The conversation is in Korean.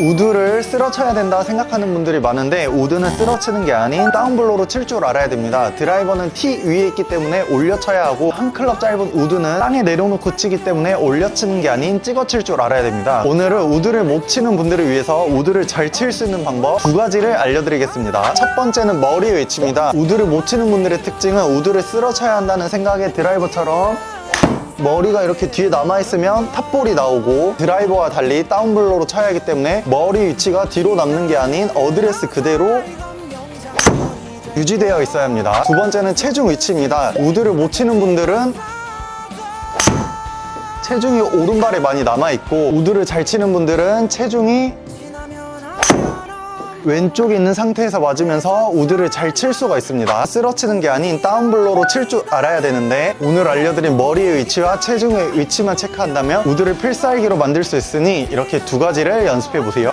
우드를 쓸어쳐야 된다 생각하는 분들이 많은데 우드는 쓸어치는 게 아닌 다운블로로 칠 줄 알아야 됩니다. 드라이버는 티 위에 있기 때문에 올려 쳐야 하고 한 클럽 짧은 우드는 땅에 내려놓고 치기 때문에 올려 치는 게 아닌 찍어 칠 줄 알아야 됩니다. 오늘은 우드를 못 치는 분들을 위해서 우드를 잘 칠 수 있는 방법 두 가지를 알려드리겠습니다. 첫 번째는 머리 위치입니다. 우드를 못 치는 분들의 특징은 우드를 쓸어쳐야 한다는 생각에 드라이버처럼 머리가 이렇게 뒤에 남아있으면 탑볼이 나오고 드라이버와 달리 다운블로로 쳐야 하기 때문에 머리 위치가 뒤로 남는 게 아닌 어드레스 그대로 유지되어 있어야 합니다. 두 번째는 체중 위치입니다. 우드를 못 치는 분들은 체중이 오른발에 많이 남아있고 우드를 잘 치는 분들은 체중이 왼쪽에 있는 상태에서 맞으면서 우드를 잘 칠 수가 있습니다. 쓰러치는 게 아닌 다운블로로 칠 줄 알아야 되는데 오늘 알려드린 머리의 위치와 체중의 위치만 체크한다면 우드를 필살기로 만들 수 있으니 이렇게 두 가지를 연습해 보세요.